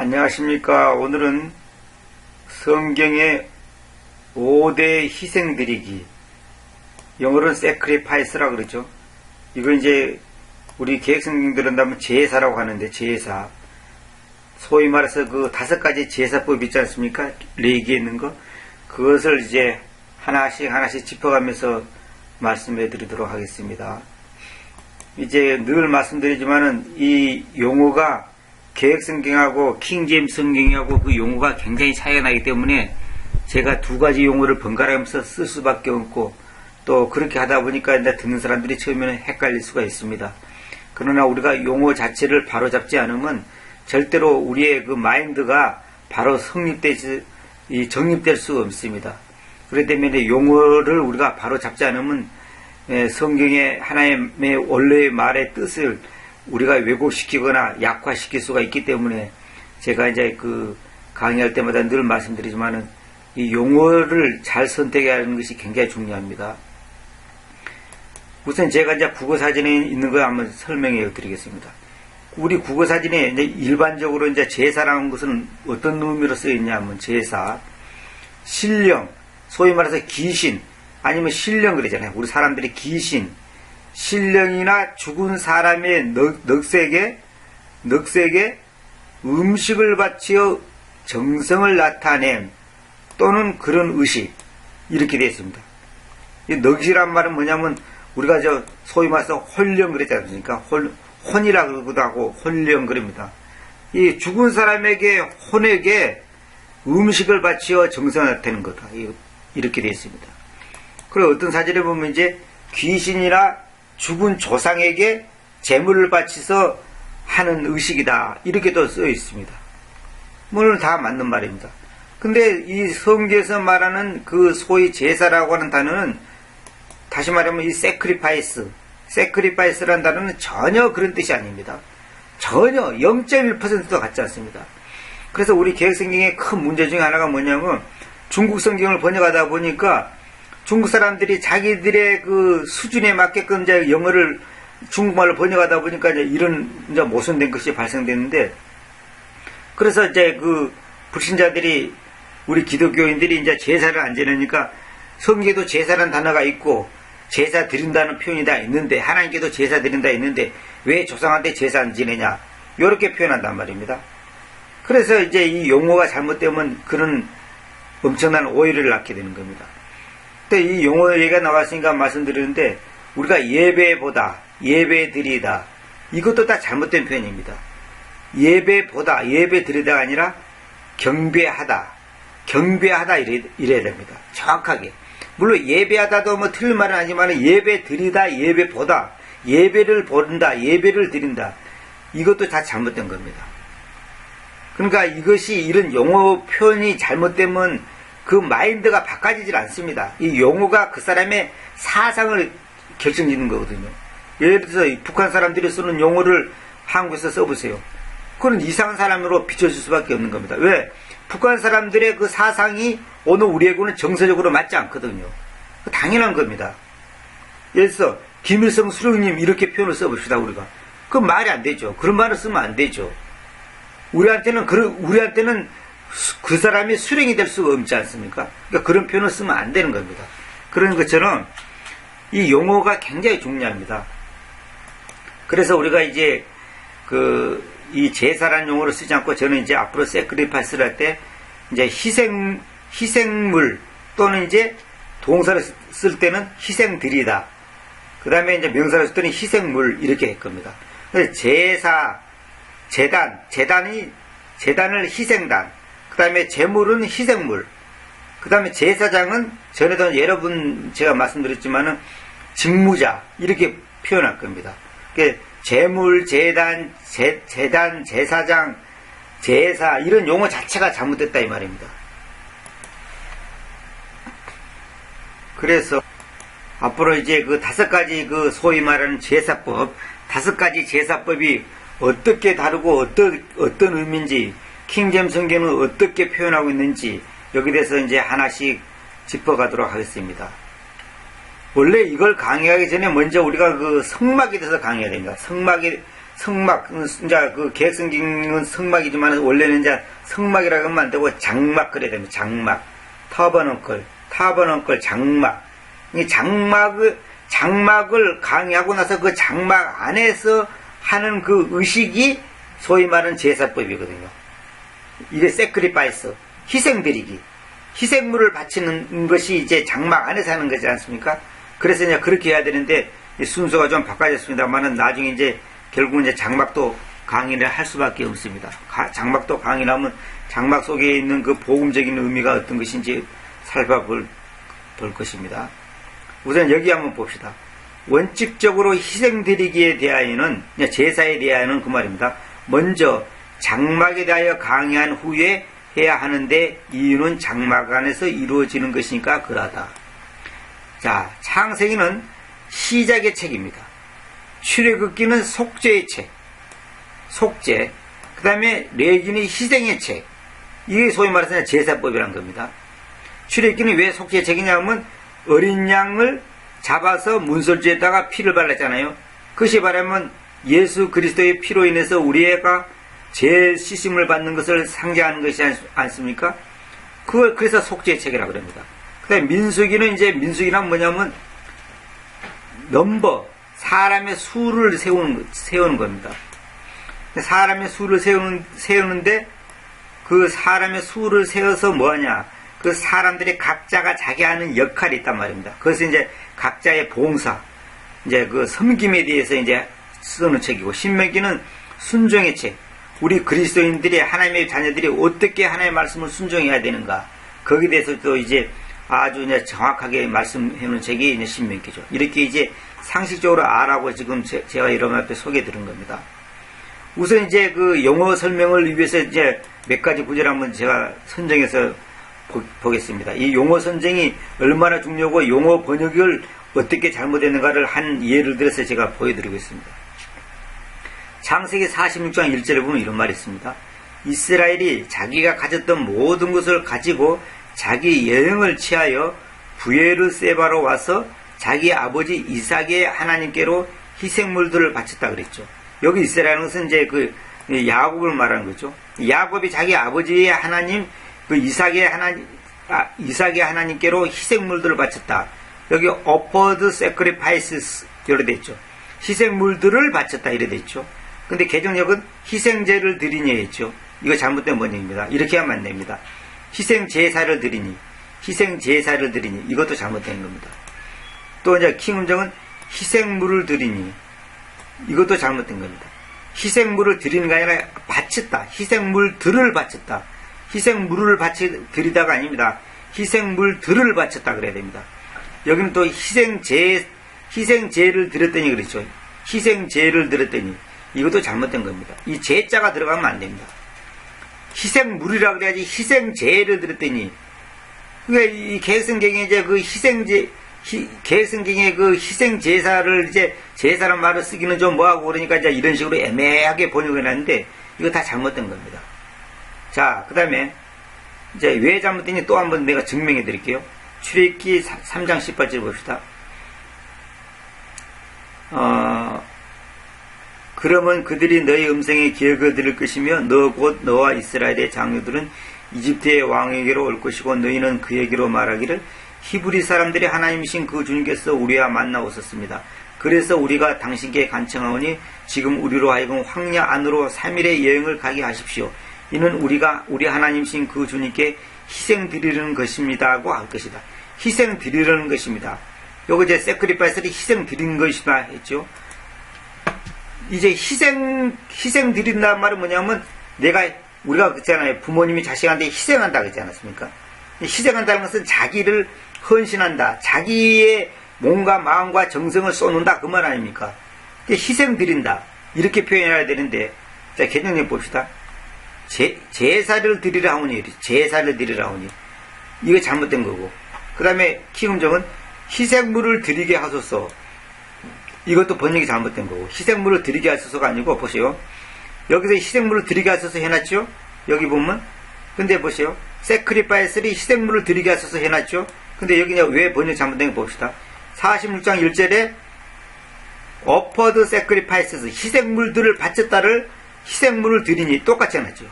안녕하십니까. 오늘은 성경의 5대 희생드리기. 영어로는 sacrifice라 그러죠. 이거 이제 우리 계획성경들은 다면 제사라고 하는데 제사. 소위 말해서 그 다섯 가지 제사법 있지 않습니까? 레기에 있는 거. 그것을 이제 하나씩 하나씩 짚어가면서 말씀해 드리도록 하겠습니다. 이제 늘 말씀드리지만은 이 용어가 계획 성경하고 킹제임 성경하고 그 용어가 굉장히 차이가 나기 때문에 제가 두 가지 용어를 번갈아가면서 쓸 수밖에 없고 또 그렇게 하다 보니까 이제 듣는 사람들이 처음에는 헷갈릴 수가 있습니다. 그러나 우리가 용어 자체를 바로 잡지 않으면 절대로 우리의 그 마인드가 바로 성립되지 이 정립될 수가 없습니다. 그렇기 때문에 용어를 우리가 바로 잡지 않으면 예, 성경의 하나님의 원래의 말의 뜻을 우리가 왜곡시키거나 약화시킬 수가 있기 때문에 제가 이제 그 강의할 때마다 늘 말씀드리지만은 이 용어를 잘 선택해야 하는 것이 굉장히 중요합니다. 우선 제가 이제 국어 사진에 있는 거 한번 설명해 드리겠습니다. 우리 국어 사진에 이제 일반적으로 이제 제사라는 것은 어떤 의미로 쓰여 있냐면 제사, 신령, 소위 말해서 귀신, 아니면 신령 그러잖아요. 우리 사람들이 귀신, 신령이나 죽은 사람의 넉, 넉색에, 넉색에 음식을 바치어 정성을 나타냄 또는 그런 의식 이렇게 되어 있습니다. 이 넉이란 말은 뭐냐면 우리가 저 소위 말해서 홀령 그랬지 않습니까? 홀, 혼이라 그러기도 하고 홀령 그럽니다. 이 죽은 사람에게 혼에게 음식을 바치어 정성을 나타내는 거다. 이렇게 되어 있습니다. 그리고 어떤 사진에 보면 이제 귀신이나 죽은 조상에게 재물을 바치서 하는 의식이다. 이렇게도 써 있습니다. 물론 다 맞는 말입니다. 근데 이 성경에서 말하는 그 소위 제사라고 하는 단어는 다시 말하면 이 세크리파이스, 세크리파이스라는 단어는 전혀 그런 뜻이 아닙니다. 전혀 0.1%도 같지 않습니다. 그래서 우리 계획성경의 큰 문제 중에 하나가 뭐냐면 중국 성경을 번역하다 보니까 중국 사람들이 자기들의 그 수준에 맞게끔 이제 영어를 중국말로 번역하다 보니까 이제 이런 이제 모순된 것이 발생됐는데 그래서 이제 그 불신자들이 우리 기독교인들이 이제 제사를 안 지내니까 성경에도 제사라는 단어가 있고 제사 드린다는 표현이 다 있는데 하나님께도 제사 드린다 있는데 왜 조상한테 제사 안 지내냐 이렇게 표현한단 말입니다. 그래서 이제 이 용어가 잘못되면 그런 엄청난 오해를 낳게 되는 겁니다. 근데 이 용어 얘기가 나왔으니까 말씀드리는데 우리가 예배보다 예배드리다 이것도 다 잘못된 표현입니다. 예배보다 예배드리다가 아니라 경배하다 경배하다 이래, 이래야 됩니다. 정확하게 물론 예배하다도 뭐 틀린 말은 아니지만 예배드리다 예배보다 예배를 보른다 예배를 드린다 이것도 다 잘못된 겁니다. 그러니까 이것이 이런 용어 표현이 잘못되면 그 마인드가 바꿔지질 않습니다. 이 용어가 그 사람의 사상을 결정짓는 거거든요. 예를 들어서 북한 사람들이 쓰는 용어를 한국에서 써보세요. 그건 이상한 사람으로 비춰질 수밖에 없는 겁니다. 왜? 북한 사람들의 그 사상이 오늘 우리에게는 정서적으로 맞지 않거든요. 당연한 겁니다. 예를 들어서 김일성 수령님 이렇게 표현을 써봅시다 우리가. 그건 말이 안 되죠. 그런 말을 쓰면 안 되죠. 우리한테는 그 우리한테는 그 사람이 수령이 될 수가 없지 않습니까? 그러니까 그런 표현을 쓰면 안 되는 겁니다. 그런 것처럼 이 용어가 굉장히 중요합니다. 그래서 우리가 이제 그 이 제사란 용어를 쓰지 않고 저는 이제 앞으로 세크리파스를 할 때 이제 희생 희생물 또는 이제 동사를 쓸 때는 희생들이다. 그 다음에 이제 명사를 쓸 때는 희생물 이렇게 할 겁니다. 제사, 재단, 재단이 재단을 희생단, 그 다음에 재물은 희생물. 그 다음에 제사장은 전에도 여러분 제가 말씀드렸지만은 직무자 이렇게 표현할 겁니다. 재물, 재단, 재, 재단, 제사장, 제사 이런 용어 자체가 잘못됐다 이 말입니다. 그래서 앞으로 이제 그 다섯 가지 그 소위 말하는 제사법, 다섯 가지 제사법이 어떻게 다르고 어떤 어떤 의미인지 킹잼 성경은 어떻게 표현하고 있는지 여기 대해서 이제 하나씩 짚어가도록 하겠습니다. 원래 이걸 강의하기 전에 먼저 우리가 그 성막에 대해서 강의해야 됩니다. 성막에 성막, 음, 이제 그 개성경은 성막이지만 원래는 이제 성막이라고 하면 안 되고 장막 그래야 됩니다. 장막. 터버넌클, 타버넌클 장막. 이 장막을, 장막을 강의하고 나서 그 장막 안에서 하는 그 의식이 소위 말하는 제사법이거든요. 이게 세크리파이스, 희생드리기. 희생물을 바치는 것이 이제 장막 안에서 하는 거지 않습니까? 그래서 이제 그렇게 해야 되는데 이 순서가 좀 바꿔졌습니다만은 나중에 이제 결국 이제 장막도 강의를 할 수밖에 없습니다. 가- 장막도 강의를 하면 장막 속에 있는 그 복음적인 의미가 어떤 것인지 살펴볼 볼 것입니다. 우선 여기 한번 봅시다. 원칙적으로 희생드리기에 대하여는 제사에 대하여는 그 말입니다. 먼저 장막에 대하여 강의한 후에 해야 하는데 이유는 장막 안에서 이루어지는 것이니까 그러하다. 자, 창세기는 시작의 책입니다. 출애굽기는 속죄의 책, 속죄. 그 다음에 레기는 희생의 책. 이게 소위 말해서 제사법이란 겁니다. 출애굽기는 왜 속죄의 책이냐면 어린 양을 잡아서 문설주에다가 피를 발랐잖아요. 그것이 말하면 예수 그리스도의 피로 인해서 우리가 죄 씻음을 받는 것을 상징하는 것이 않- 않습니까? 그걸 그래서 속죄의 책이라고 합니다. 그다음에 민수기는 이제 민수기란 뭐냐면 넘버 사람의 수를 세우는 세우는 겁니다. 사람의 수를 세우는 세우는데 그 사람의 수를 세워서 뭐하냐? 그 사람들이 각자가 자기 하는 역할이 있단 말입니다. 그것은 이제 각자의 봉사, 이제 그 섬김에 대해서 이제 쓰는 책이고 신명기는 순종의 책. 우리 그리스도인들이 하나님의 자녀들이 어떻게 하나님의 말씀을 순종해야 되는가? 거기에 대해서 또 이제 아주 이제 정확하게 말씀해 놓은 책이 이제 신명기죠. 이렇게 이제 상식적으로 알아고 지금 제, 가 여러분 앞에 소개해 드린 겁니다. 우선 이제 그 영어 설명을 위해서 이제 몇 가지 구절 한번 제가 선정해서 보, 겠습니다이 용어 선정이 얼마나 중요하고 용어 번역을 어떻게 잘못했는가를 한 예를 들어서 제가 보여드리겠습니다. 창세기 46장 1절에 보면 이런 말이 있습니다. 이스라엘이 자기가 가졌던 모든 것을 가지고 자기 여행을 취하여 부에르 세바로 와서 자기 아버지 이삭의 하나님께로 희생물들을 바쳤다 그랬죠. 여기 이스라엘은 것은 이제 그 야곱을 말하는 거죠. 야곱이 자기 아버지의 하나님 그 이삭의 하나님 아, 이삭의 하나님께로 희생물들을 바쳤다. 여기 offered sacrifices 이렇게 돼 있죠. 희생물들을 바쳤다 이래 돼 있죠. 근데 개정력은 희생제를 드리니 했죠. 이거 잘못된 번역입니다. 이렇게 하면 안 됩니다. 희생 제사를 드리니, 희생 제사를 드리니 이것도 잘못된 겁니다. 또 이제 킹음정은 희생물을 드리니 이것도 잘못된 겁니다. 희생물을 드리는 게 아니라 바쳤다. 희생물들을 바쳤다. 희생물을 바치 드리다가 아닙니다. 희생물들을 바쳤다 그래야 됩니다. 여기는 또 희생제 희생제를 드렸더니 그렇죠. 희생제를 드렸더니 이것도 잘못된 겁니다. 이 제자가 들어가면 안 됩니다. 희생물이라 그래야지 희생제를 드렸더니 그러니까 이 개성경에 이제 그 희생제 희, 개성경에 그 희생제사를 이제 제사란 말을 쓰기는 좀 뭐하고 그러니까 이제 이런 식으로 애매하게 번역을 했는데 이거 다 잘못된 겁니다. 자, 그 다음에 이제 왜 잘못된지 또 한 번 내가 증명해 드릴게요. 출애굽기 3장 18절 봅시다. 어, 그러면 그들이 너희 음성에 기억을 들을 것이며 너 곧 너와 이스라엘의 장로들은 이집트의 왕에게로 올 것이고 너희는 그에게로 말하기를 히브리 사람들이 하나님이신 그 주님께서 우리와 만나 오셨습니다. 그래서 우리가 당신께 간청하오니 지금 우리로 하여금 황야 안으로 3일의 여행을 가게 하십시오. 이는 우리가 우리 하나님이신 그 주님께 희생 드리려는 것입니다 하고 할 것이다. 희생 드리려는 것입니다. 요거 이제 세크리파이스를 희생 드린 것이다 했죠. 이제 희생 희생 드린다는 말은 뭐냐면 내가 우리가 그랬잖아요. 부모님이 자식한테 희생한다 그랬지 않았습니까? 희생한다는 것은 자기를 헌신한다. 자기의 몸과 마음과 정성을 쏟는다. 그 말 아닙니까? 희생 드린다. 이렇게 표현해야 되는데, 자, 개정력 봅시다. 제, 제사를 드리라 하오니, 제사를 드리라 하오니. 이거 잘못된 거고. 그 다음에 키움정은 희생물을 드리게 하소서. 이것도 번역이 잘못된 거고. 희생물을 드리게 하소서가 아니고, 보세요. 여기서 희생물을 드리게 하소서 해놨죠? 여기 보면. 근데 보세요. 세크리파이스를 희생물을 드리게 하소서 해놨죠? 근데 여기 왜 번역 잘못된 거 봅시다. 46장 1절에 offered sacrifices 희생물들을 바쳤다를 희생물을 드리니 똑같지 않았죠.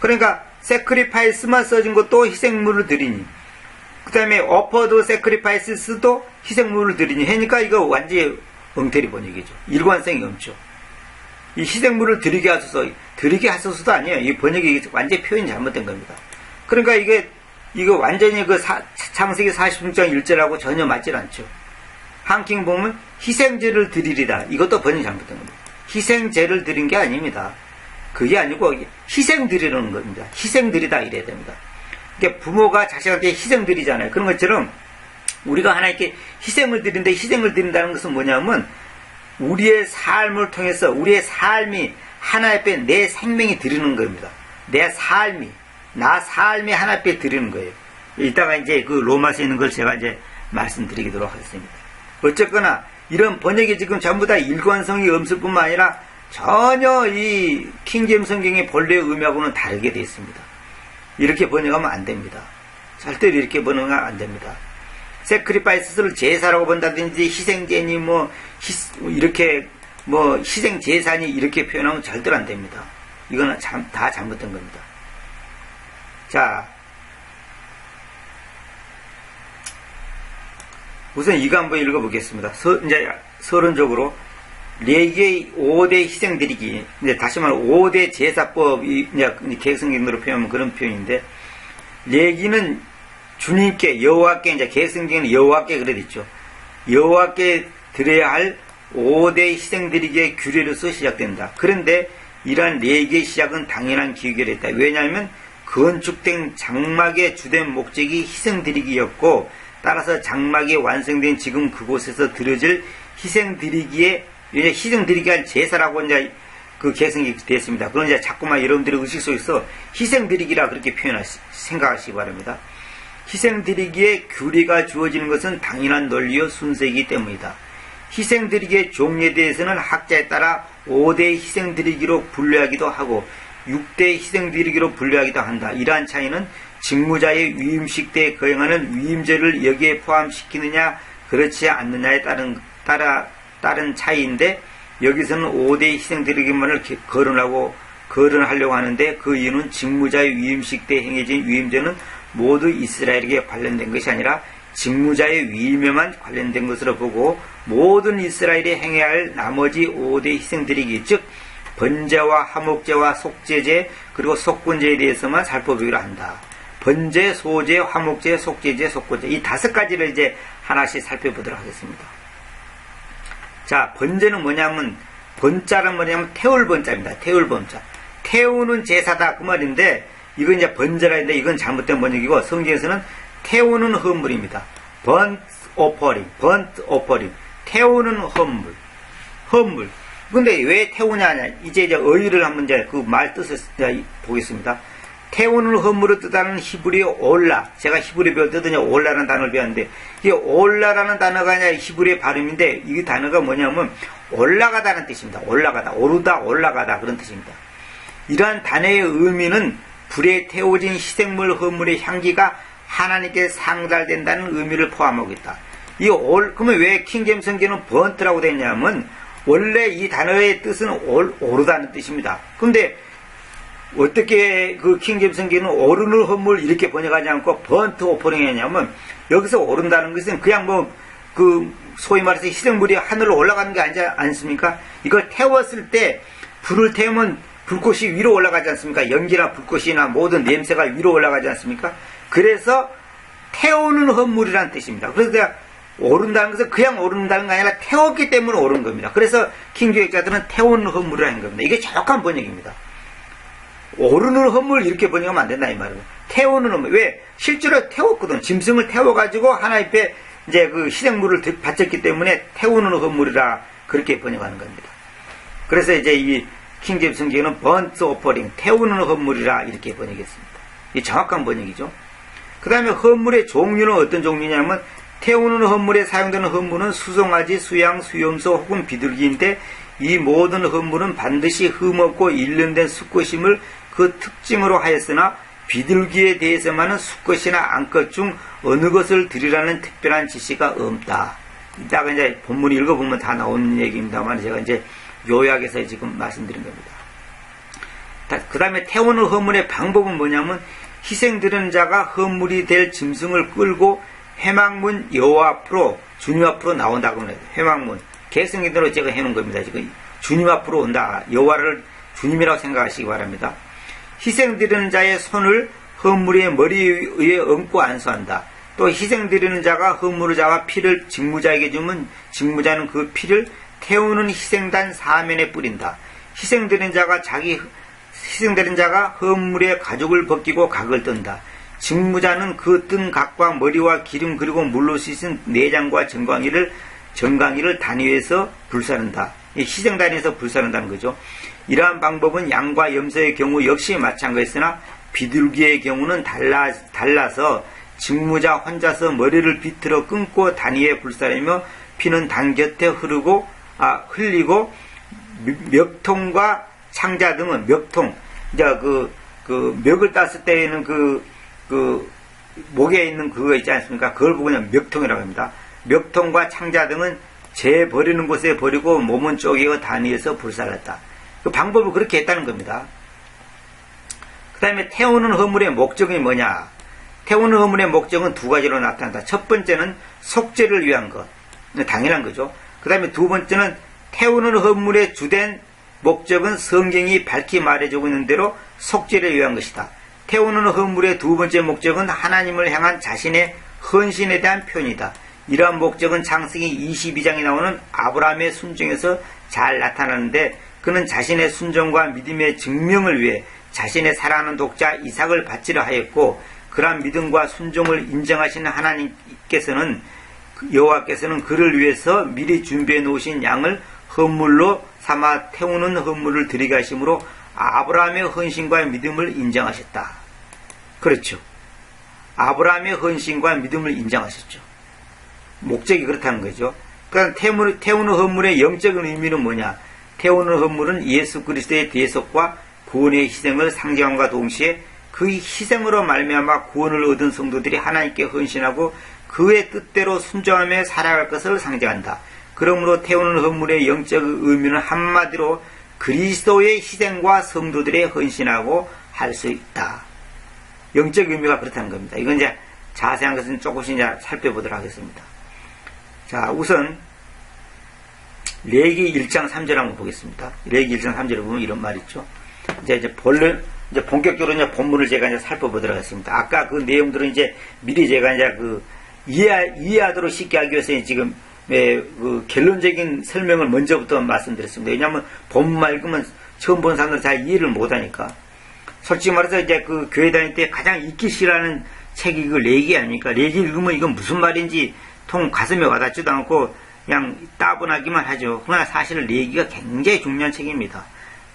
그러니까 sacrifice만 써진 것도 희생물을 드리니 그 다음에 offered sacrifices도 희생물을 드리니 하니까 이거 완전히 엉터리 번역이죠. 일관성이 없죠. 이 희생물을 드리게 하소서, 드리게 하소서도 아니에요. 이 번역이 완전히 표현이 잘못된 겁니다. 그러니까 이게, 이거 완전히 그 사- 창세기 46장 1절하고 전혀 맞질 않죠. 한킹 보면 희생제를 드리리다. 이것도 번역이 잘못된 겁니다. 희생제를 드린 게 아닙니다. 그게 아니고 희생 드리는 겁니다. 희생 드리다 이래야 됩니다. 그러니까 부모가 자식에게 희생 드리잖아요. 그런 것처럼 우리가 하나님께 희생을 드린데 희생을 드린다는 것은 뭐냐면 우리의 삶을 통해서 우리의 삶이 하나 앞에 내 생명이 드리는 겁니다. 내 삶이 나 삶이 하나 앞에 드리는 거예요. 이따가 이제 그 로마서 있는 걸 제가 이제 말씀드리도록 하겠습니다. 어쨌거나 이런 번역이 지금 전부 다 일관성이 없을 뿐만 아니라 전혀 이 킹잼 성경의 본래 의미하고는 다르게 되어 있습니다. 이렇게 번역하면 안 됩니다. 절대로 이렇게 번역하면 안 됩니다. 세크리파이스를 제사라고 본다든지 희생제니 뭐 희- 이렇게 뭐 희생 제사니 이렇게 표현하면 절대로 안 됩니다. 이거는 참, 다 잘못된 겁니다. 자, 우선 이거 한번 읽어보겠습니다. 서, 이제 서론적으로 레기의 5대 희생 드리기, 이제 다시 말해 5대 제사법이 이제 계성경으로 표현하면 그런 표현인데 레기는 주님께 여호와께 이제 계승경은 여호와께 그래 있죠. 여호와께 드려야 할 5대 희생 드리기의 규례로서 시작된다. 그런데 이러한 레기의 시작은 당연한 기결했다. 왜냐하면 건축된 장막의 주된 목적이 희생 드리기였고 따라서 장막이 완성된 지금 그곳에서 드려질 희생 드리기에 희생 드리기 한 제사라고 이제 그 계승이 됐습니다. 그건 이제 자꾸만 여러분들의 의식 속에서 희생 드리기라 그렇게 표현하시 생각하시기 바랍니다. 희생 드리기에 규례가 주어지는 것은 당연한 논리요 순서이기 때문이다. 희생 드리기의 종류에 대해서는 학자에 따라 5대 희생 드리기로 분류하기도 하고 6대 희생 드리기로 분류하기도 한다. 이러한 차이는 직무자의 위임식 때 거행하는 위임제를 여기에 포함시키느냐 그렇지 않느냐에 따른 따라 따른 차이인데 여기서는 5대 희생 드리기만을 기- 거론하고 거론하려고 하는데 그 이유는 직무자의 위임식 때 행해진 위임제는 모두 이스라엘에게 관련된 것이 아니라 직무자의 위임에만 관련된 것으로 보고 모든 이스라엘이 행해야 할 나머지 5대 희생드리기 즉 번제와 화목제와 속제제 그리고 속군제에 대해서만 살펴보기로 한다. 번제, 소제, 화목제, 속제제, 속군제 이 다섯 가지를 이제 하나씩 살펴보도록 하겠습니다. 자, 번제는 뭐냐면 번자는 뭐냐면 태울 번자입니다. 태울 번자. 태우는 제사다 그 말인데 이건 이제 번제라 했는데 이건 잘못된 번역이고 성경에서는 태우는 헌물입니다. 번트 오퍼링, 번트 오퍼링. 태우는 헌물. 헌물. 근데 왜 태우냐 하냐. 이제 이제 어휘를 한번 이제 그 말 뜻을 보겠습니다. 태우는 헌물을 뜻하는 히브리어 올라. 제가 히브리 배울 때도 올라라는 단어를 배웠는데, 이 올라라는 단어가 아니라 히브리의 발음인데, 이 단어가 뭐냐면, 올라가다는 뜻입니다. 올라가다. 오르다, 올라가다. 그런 뜻입니다. 이러한 단어의 의미는 불에 태워진 희생물 헌물의 향기가 하나님께 상달된다는 의미를 포함하고 있다. 이 올, 그러면 왜 킹잼 성경은 번트라고 됐냐면, 원래 이 단어의 뜻은 올, 오르다는 뜻입니다. 근데 어떻게 그 킹잼 성경은 오르는 헌물 이렇게 번역하지 않고 번트 오퍼링 했냐면 여기서 오른다는 것은 그냥 뭐 그 소위 말해서 희생물이 하늘로 올라가는 게 아니지 않습니까? 이걸 태웠을 때 불을 태우면 불꽃이 위로 올라가지 않습니까? 연기나 불꽃이나 모든 냄새가 위로 올라가지 않습니까? 그래서 태우는 헌물이라는 뜻입니다. 그래서 내가 오른다는 것은 그냥 오른다는 게 아니라 태웠기 때문에 오른 겁니다. 그래서 킹교육자들은 태우는 헌물이라는 겁니다. 이게 정확한 번역입니다. 오르는 헌물 이렇게 번역하면 안 된다 이 말이에요. 태우는 헌물 왜 실제로 태웠거든 짐승을 태워가지고 하나 앞에 이제 그 희생물을 드- 바쳤기 때문에 태우는 헌물이라 그렇게 번역하는 겁니다. 그래서 이제 이 킹제임 성경은 번트 오퍼링 태우는 헌물이라 이렇게 번역했습니다. 이 정확한 번역이죠. 그 다음에 헌물의 종류는 어떤 종류냐면 태우는 헌물에 사용되는 헌물은 수송아지, 수양, 수염소 혹은 비둘기인데 이 모든 헌물은 반드시 흠없고 일련된 수컷임을 그 특징으로 하였으나 비둘기에 대해서만은 수컷이나 암컷 중 어느 것을 드리라는 특별한 지시가 없다. 이따가 이제 본문 읽어보면 다 나오는 얘기입니다만 제가 이제 요약해서 지금 말씀드린 겁니다. 그 다음에 태우는 허물의 방법은 뭐냐면 희생드리는 자가 허물이 될 짐승을 끌고 해망문 여호와 앞으로 주님 앞으로 나온다고 합니다. 해망문 계승기대로 제가 해놓은 겁니다. 지금 주님 앞으로 온다. 여호와를 주님이라고 생각하시기 바랍니다. 희생드리는 자의 손을 허물의 머리 위에 얹고 안수한다. 또 희생드리는 자가 허물을 잡아 피를 직무자에게 주면 직무자는 그 피를 태우는 희생단 사면에 뿌린다. 희생드리는 자가 자기 희생되는 자가 허물의 가죽을 벗기고 각을 뜬다. 직무자는 그 뜬 각과 머리와 기름 그리고 물로 씻은 내장과 정강이를 정강이를 단위에서 불사른다. 희생단위에서 불사른다는 거죠. 이러한 방법은 양과 염소의 경우 역시 마찬가지였으나 비둘기의 경우는 달라, 달라서 직무자 혼자서 머리를 비틀어 끊고 단위에 불사르며 피는 단 곁에 흐르고 아, 흘리고 멱통과 창자 등은 멱통 이제 그, 그 멱을 땄을 때에는 그, 그 목에 있는 그거 있지 않습니까? 그걸 보고 그냥 멱통이라고 합니다. 멱통과 창자 등은 재 버리는 곳에 버리고 몸은 쪼개어 단위에서 불살랐다. 그 방법을 그렇게 했다는 겁니다. 그 다음에 태우는 허물의 목적이 뭐냐? 태우는 허물의 목적은 두 가지로 나타난다. 첫 번째는 속죄를 위한 것. 당연한 거죠. 그 다음에 두 번째는 태우는 허물의 주된 목적은 성경이 밝히 말해주고 있는 대로 속죄를 위한 것이다. 태우는 허물의 두 번째 목적은 하나님을 향한 자신의 헌신에 대한 표현이다. 이러한 목적은 창세기 22장에 나오는 아브라함의 순종에서 잘 나타나는데 그는 자신의 순종과 믿음의 증명을 위해 자신의 사랑하는 독자 이삭을 바치려 하였고 그러한 믿음과 순종을 인정하시는 하나님께서는 여호와께서는 그를 위해서 미리 준비해 놓으신 양을 헌물로 삼아 태우는 헌물을 드리게 하심으로 아브라함의 헌신과 믿음을 인정하셨다. 그렇죠. 아브라함의 헌신과 믿음을 인정하셨죠. 목적이 그렇다는 거죠. 그러니까 태우는, 태우는 헌물의 영적인 의미는 뭐냐? 태우는 헌물은 예수 그리스도의 대속과 구원의 희생을 상징함과 동시에 그 희생으로 말미암아 구원을 얻은 성도들이 하나님께 헌신하고 그의 뜻대로 순종하며 살아갈 것을 상징한다. 그러므로 태우는 헌물의 영적 의미는 한마디로 그리스도의 희생과 성도들의 헌신하고 할 수 있다. 영적 의미가 그렇다는 겁니다. 이건 이제 자세한 것은 조금씩 이제 살펴보도록 하겠습니다. 자, 우선 레기 1장 3절 한번 보겠습니다. 레기 1장 3절에 보면 이런 말 있죠. 이제 이제 본래 이제 본격적으로 이제 본문을 제가 이제 살펴보도록 하겠습니다. 아까 그 내용들은 이제 미리 제가 이제 그 이해 이해하 도록 쉽게 하기 위해서 지금 예, 그 결론적인 설명을 먼저부터 말씀드렸습니다. 왜냐하면 본문 읽으면 처음 본 사람들 잘 이해를 못하니까. 솔직히 말해서 이제 그 교회 다닐 때 가장 읽기 싫어하는 책이 그 레기 아닙니까? 레기 읽으면 이건 무슨 말인지 통 가슴에 와닿지도 않고 그냥 따분하기만 하죠. 그러나 사실 레기가 굉장히 중요한 책입니다.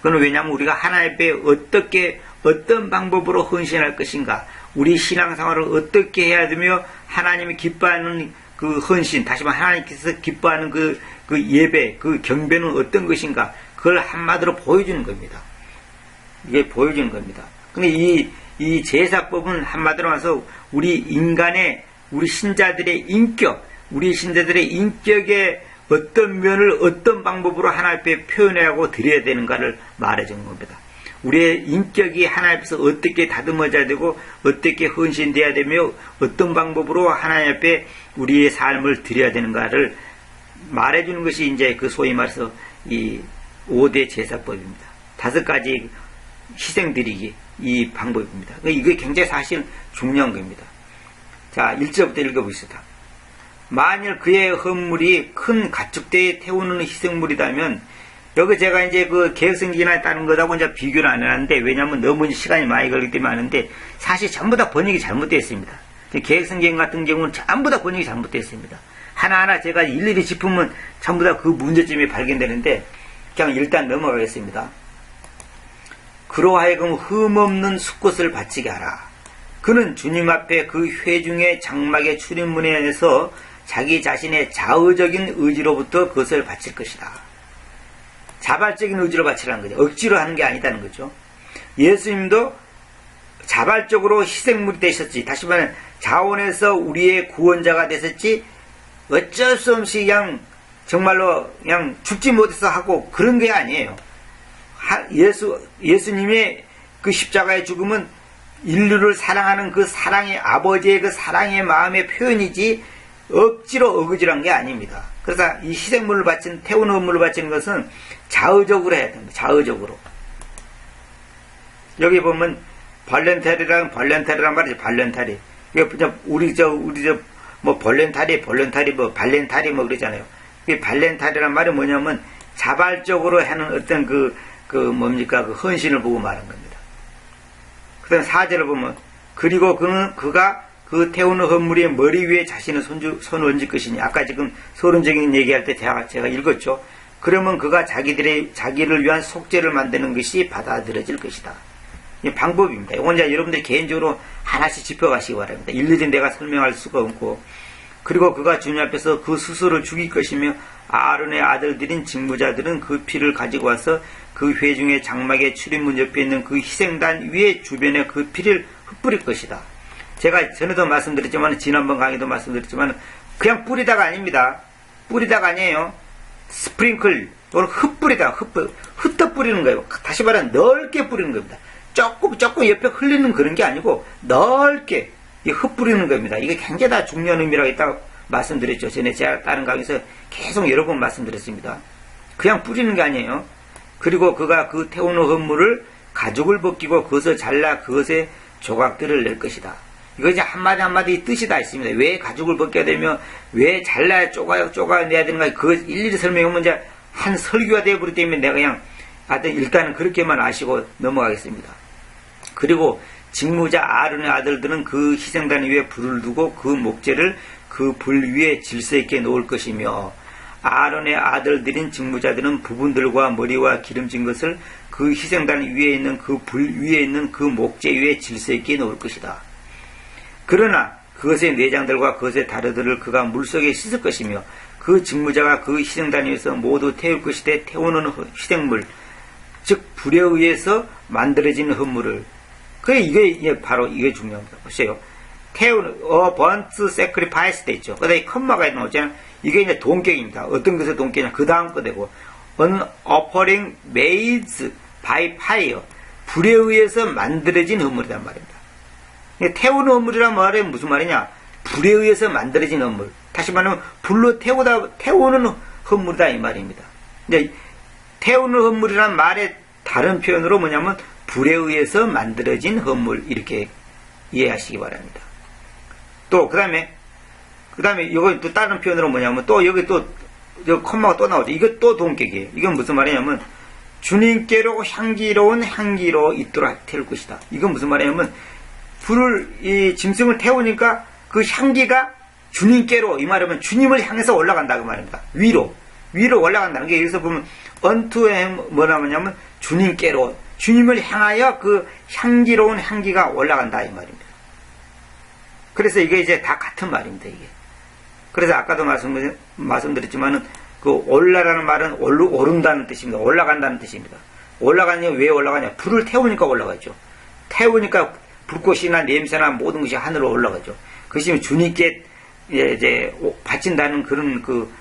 그건 왜냐하면 우리가 하나님 앞에 어떻게 어떤 방법으로 헌신할 것인가, 우리 신앙생활을 어떻게 해야 되며 하나님이 기뻐하는 그 헌신, 다시 말해 하나님께서 기뻐하는 그, 그 예배, 그 경배는 어떤 것인가, 그걸 한마디로 보여주는 겁니다. 이게 보여주는 겁니다. 근데 이, 이 제사법은 한마디로 와서 우리 인간의, 우리 신자들의 인격, 우리 신자들의 인격의 어떤 면을 어떤 방법으로 하나님 앞에 표현하고 드려야 되는가를 말해주는 겁니다. 우리의 인격이 하나님 앞에서 어떻게 다듬어져야 되고 어떻게 헌신돼야 되며 어떤 방법으로 하나님 앞에 우리의 삶을 드려야 되는가를 말해주는 것이 이제 그 소위 말해서 이 5대 제사법입니다. 다섯 가지 희생 드리기 이 방법입니다. 그러니까 이게 굉장히 사실 중요한 겁니다. 자, 1절부터 읽어보시다. 만일 그의 헌물이 큰 가축대에 태우는 희생물이다면 여기 제가 이제 그 계획성기나 다른 것하고 이제 비교를 안 해놨는데 왜냐하면 너무 시간이 많이 걸리기 때문에 하는데 사실 전부 다 번역이 잘못되어 있습니다. 계획성경 같은 경우는 전부 다 번역이 잘못되어 있습니다. 하나하나 제가 일일이 짚으면 전부 다 그 문제점이 발견되는데 그냥 일단 넘어가겠습니다. 그로하여금 흠없는 수꽃을 바치게 하라. 그는 주님 앞에 그 회중의 장막의 출입문에서 자기 자신의 자의적인 의지로부터 그것을 바칠 것이다. 자발적인 의지로 바치라는 거죠. 억지로 하는 게 아니다는 거죠. 예수님도 자발적으로 희생물이 되셨지. 다시 말하면 자원에서 우리의 구원자가 되셨지 어쩔 수 없이 그냥 정말로 그냥 죽지 못해서 하고 그런 게 아니에요. 하- 예수 예수님의 그 십자가의 죽음은 인류를 사랑하는 그 사랑의 아버지의 그 사랑의 마음의 표현이지 억지로 어그지란 게 아닙니다. 그래서 이 희생물을 바친 태우는 업물을 바치는 것은 자의적으로 해야 됩니다. 자의적으로. 여기 보면 발렌타리랑 발렌타리란 말이죠. 발렌타리. 그냥 우리 저 우리 저뭐 벌렌타리 벌렌타리 뭐 발렌타리 뭐 그러잖아요. 이 발렌타리란 말이 뭐냐면 자발적으로 하는 어떤 그 그 뭡니까 그 헌신을 보고 말한 겁니다. 그다음 사절을 보면 그리고 그는 그가 그 태우는 헌물의 머리 위에 자신의 손주, 손을 얹을 것이니 아까 지금 서론적인 얘기할 때 제가, 제가 읽었죠. 그러면 그가 자기들의 자기를 위한 속죄를 만드는 것이 받아들여질 것이다. 이 방법입니다. 이건 이제 여러분들 개인적으로 하나씩 짚어가시기 바랍니다. 일일이 내가 설명할 수가 없고 그리고 그가 주님 앞에서 그 스스로를 죽일 것이며 아론의 아들들인 직무자들은 그 피를 가지고 와서 그 회중의 장막의 출입문 옆에 있는 그 희생단 위에 주변에 그 피를 흩뿌릴 것이다. 제가 전에도 말씀드렸지만 지난번 강의도 말씀드렸지만 그냥 뿌리다가 아닙니다. 뿌리다가 아니에요. 스프링클 또는 흩뿌리다 흩뿌 흩어 뿌리는 거예요. 다시 말하면 넓게 뿌리는 겁니다. 조금 조금 옆에 흘리는 그런 게 아니고 넓게 이 흩뿌리는 겁니다. 이게 굉장히 다 중요한 의미라고 있다고 말씀드렸죠. 전에 제가 다른 강의에서 계속 여러 번 말씀드렸습니다. 그냥 뿌리는 게 아니에요. 그리고 그가 그 태우는 헌물을 가죽을 벗기고 그것을 잘라 그것의 조각들을 낼 것이다. 이거 이제 한마디 한마디 뜻이 다 있습니다. 왜 가죽을 벗겨야 되며 왜 잘라야 쪼가 쪼가 내야 되는가 그거 일일이 설명하면 이제 한 설교가 되어버리기 때문에 내가 그냥 하여튼 일단은 그렇게만 아시고 넘어가겠습니다. 그리고 직무자 아론의 아들들은 그 희생단 위에 불을 두고 그 목재를 그 불 위에 질서 있게 놓을 것이며 아론의 아들들인 직무자들은 부분들과 머리와 기름진 것을 그 희생단 위에 있는 그 불 위에 있는 그 목재 위에 질서 있게 놓을 것이다. 그러나 그것의 내장들과 그것의 다르들을 그가 물속에 씻을 것이며 그 직무자가 그 희생단 위에서 모두 태울 것이되 태우는 희생물 즉 불에 의해서 만들어진 헌물을 그 이게 바로 이게 중요합니다. 보세요. 태우는 어 번트 세크리파이스 돼 있죠. 그다음에 컴마가 나오잖아요. 이게 이제 동격입니다. 어떤 것의 동격이냐 그 다음 거 되고 on offering made by fire 불에 의해서 만들어진 헌물이란 말입니다. 태우는 헌물이란 말이 무슨 말이냐? 불에 의해서 만들어진 헌물. 다시 말하면 불로 태우다 태우는 헌물이다 이 말입니다. 이제 태우는 헌물이란 말의 다른 표현으로 뭐냐면 불에 의해서 만들어진 헌물 이렇게 이해하시기 바랍니다. 또 그다음에 그다음에 이거 또 다른 표현으로 뭐냐면 또 여기 또저 콤마가 또 나오죠. 이거 또 동격이에요. 이건 무슨 말이냐면 주님께로 향기로운 향기로 있도록 태울 것이다. 이건 무슨 말이냐면 불을 이 짐승을 태우니까 그 향기가 주님께로 이 말하면 주님을 향해서 올라간다 그 말입니다. 위로 위로 올라간다는 게 여기서 보면 언투에 뭐라냐면 주님께로 주님을 향하여 그 향기로운 향기가 올라간다 이 말입니다. 그래서 이게 이제 다 같은 말입니다 이게. 그래서 아까도 말씀 말씀드렸지만은 그 올라라는 말은 오르, 오른다는 뜻입니다. 올라간다는 뜻입니다. 올라가냐 왜 올라가냐? 불을 태우니까 올라가죠. 태우니까 불꽃이나 냄새나 모든 것이 하늘로 올라가죠. 그것이 주님께 이제 바친다는 그런 그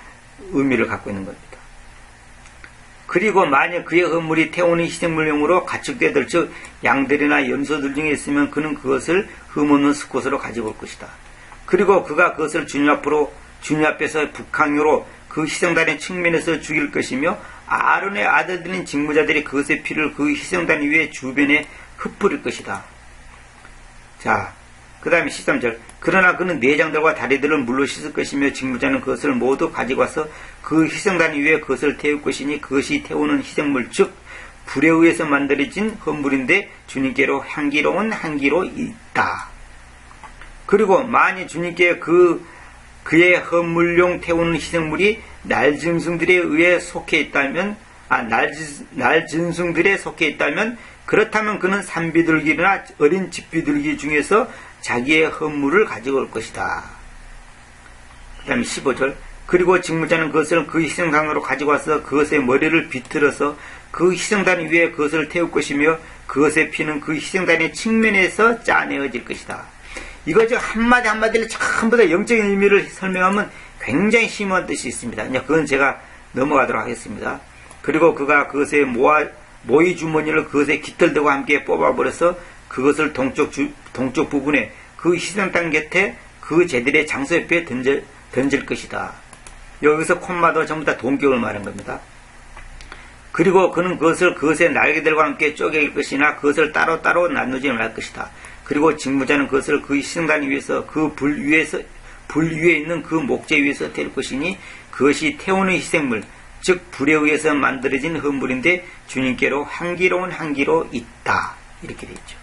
의미를 갖고 있는 겁니다. 그리고 만약 그의 헌물이 태우는 희생물용으로 가축되들 즉 양들이나 염소들 중에 있으면 그는 그것을 흠없는 스콧으로 가지고 올 것이다. 그리고 그가 그것을 주님 앞으로 주님 앞에서 북항으로 그 희생단의 측면에서 죽일 것이며 아론의 아들들인 직무자들이 그것의 피를 그 희생단 위에 주변에 흩뿌릴 것이다. 자, 그 다음에 13절. 그러나 그는 내장들과 다리들을 물로 씻을 것이며 직무자는 그것을 모두 가지고 와서 그 희생단 위에 그것을 태울 것이니 그것이 태우는 희생물, 즉, 불에 의해서 만들어진 헌물인데 주님께로 향기로운 향기로 있다. 그리고 만일 주님께 그, 그의 헌물용 태우는 희생물이 날짐승들에 의해 속해 있다면, 아, 날짐승들에 속해 있다면, 그렇다면 그는 산비둘기나 어린 집비둘기 중에서 자기의 헌물을 가지고 올 것이다. 그 다음에 15절. 그리고 직무자는 그것을 그 희생상으로 가지고 와서 그것의 머리를 비틀어서 그 희생단 위에 그것을 태울 것이며 그것의 피는 그 희생단의 측면에서 짜내어질 것이다. 이거 저 한마디 한마디를 전부 다 영적인 의미를 설명하면 굉장히 심오한 뜻이 있습니다. 그건 제가 넘어가도록 하겠습니다. 그리고 그가 그것에 모아, 모이 주머니를 그것에 깃털들과 함께 뽑아버려서 그것을 동쪽 주, 동쪽 부분에 그 희생 땅 곁에 그 제들의 장소 옆에 던질, 던질 것이다. 여기서 콤마도 전부 다 동격을 말한 겁니다. 그리고 그는 그것을 그것의 날개들과 함께 쪼개일 것이나 그것을 따로따로 나누지 말 것이다. 그리고 직무자는 그것을 그 희생단 위에서 그 불 위에서 불 위에 있는 그 목재 위에서 태울 것이니 그것이 태우는 희생물 즉 불에 의해서 만들어진 흠불인데 주님께로 향기로운 향기로 있다 이렇게 되어 있죠.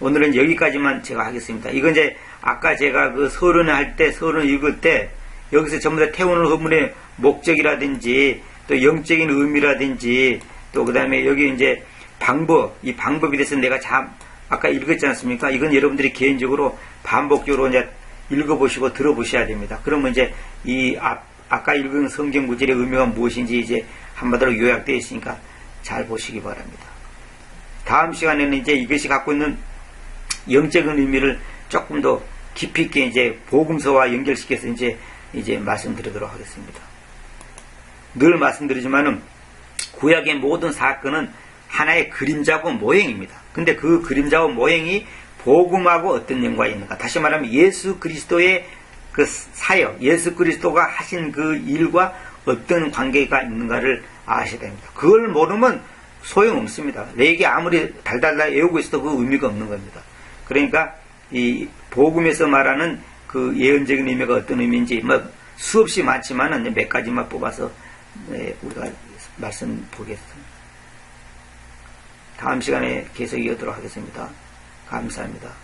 오늘은 여기까지만 제가 하겠습니다. 이건 이제 아까 제가 그 서론 할때 서론 읽을 때 여기서 전부 다 태우는 흠불의 목적이라든지 또 영적인 의미라든지 또 그 다음에 여기 이제 방법 이 방법에 대해서 내가 참 아까 읽었지 않습니까? 이건 여러분들이 개인적으로 반복적으로 이제 읽어보시고 들어보셔야 됩니다. 그러면 이제 이 앞, 아까 읽은 성경 구절의 의미가 무엇인지 이제 한마디로 요약되어 있으니까 잘 보시기 바랍니다. 다음 시간에는 이제 이것이 갖고 있는 영적인 의미를 조금 더 깊이 있게 이제 복음서와 연결시켜서 이제 이제 말씀드리도록 하겠습니다. 늘 말씀드리지만은 구약의 모든 사건은 하나의 그림자고 모형입니다. 근데 그 그림자와 모형이 복음하고 어떤 연관이 있는가? 다시 말하면 예수 그리스도의 그 사역, 예수 그리스도가 하신 그 일과 어떤 관계가 있는가를 아셔야 됩니다. 그걸 모르면 소용없습니다. 내게 아무리 달달달 외우고 있어도 그 의미가 없는 겁니다. 그러니까 이 복음에서 말하는 그 예언적인 의미가 어떤 의미인지 뭐 수없이 많지만은 몇 가지만 뽑아서 네, 우리가 말씀 보겠습니다. 다음 시간에 계속 이어도록 하겠습니다. 감사합니다.